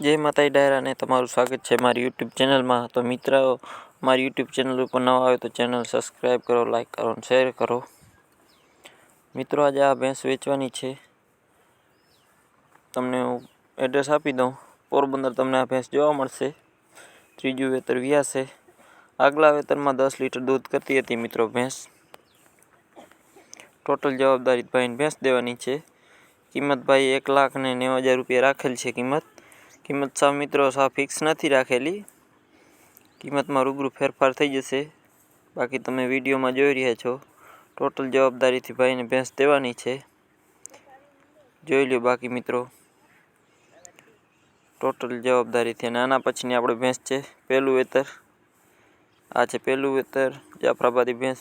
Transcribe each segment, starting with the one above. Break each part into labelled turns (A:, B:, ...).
A: જય માતાજી ડાયરાને તમારું સ્વાગત છે મારી યુટ્યુબ ચેનલમાં. તો મિત્રો મારી યુટ્યુબ ચેનલ ઉપર નવા આવે તો ચેનલ સબસ્ક્રાઈબ કરો, લાઈક કરો અને શેર કરો. મિત્રો, આજે આ ભેંસ વેચવાની છે. તમને હું એડ્રેસ આપી દઉં. પોરબંદર તમને આ ભેંસ જોવા મળશે. ત્રીજું વેતર વ્યાસે આગલા વેતરમાં દસ લીટર દૂધ કરતી હતી મિત્રો ભેંસ. ટોટલ જવાબદારી ભાઈને ભેંસ દેવાની છે. કિંમત ભાઈ એક લાખ ને નેવું હજાર રૂપિયા રાખેલ છે કિંમત. કિંમત સાવ મિત્રો સાવ ફિક્સ નથી રાખેલી. કિંમતમાં રૂબરૂ ફેરફાર થઈ જશે. બાકી તમે વિડીયોમાં જોઈ રહ્યા છો. ટોટલ જવાબદારીથી ભાઈને ભેંસ દેવાની છે. જોઈ લ્યો બાકી મિત્રો. ટોટલ જવાબદારીથી અને આના પછીની આપણે ભેંસ છે પહેલું વેતર. આ છે પહેલું વેતર, જાફરાબાદી ભેંસ.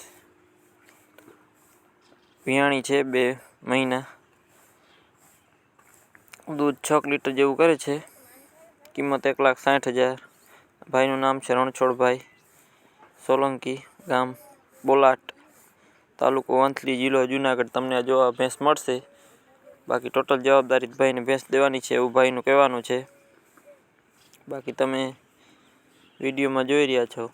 A: વિયાણી છે બે મહિના. દૂધ છ લીટર જેવું કરે છે. કિંમત એક લાખ સાઠ હજાર. ભાઈનું નામ છે રણછોડભાઈ સોલંકી ગામ બોલાટ, તાલુકો વંથલી જિલ્લો જુનાગઢ. તમને આ જોવા ભેંસ મળશે. બાકી ટોટલ જવાબદારી ભાઈને ભેંસ દેવાની છે એવું ભાઈનું કહેવાનું છે. બાકી તમે વિડીયોમાં જોઈ રહ્યા છો.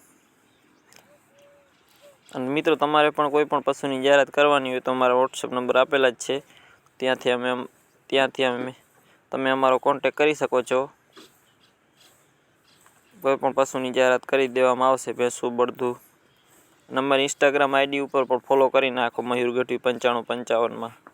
A: અને મિત્રો, તમારે પણ કોઈ પણ પશુની જાહેરાત કરવાની હોય તો અમારા વોટ્સઅપ નંબર આપેલા જ છે. ત્યાંથી અમે ત્યાંથી અમે, તમે અમારો કોન્ટેક કરી શકો છો. કોઈ પણ પશુની જાહેરાત કરી દેવામાં આવશે ભેંસું, બળદું. નંબર ઇન્સ્ટાગ્રામ આઈડી ઉપર પણ ફોલો કરી નાખો મયુર ગઢવી પંચાણું પંચાવનમાં.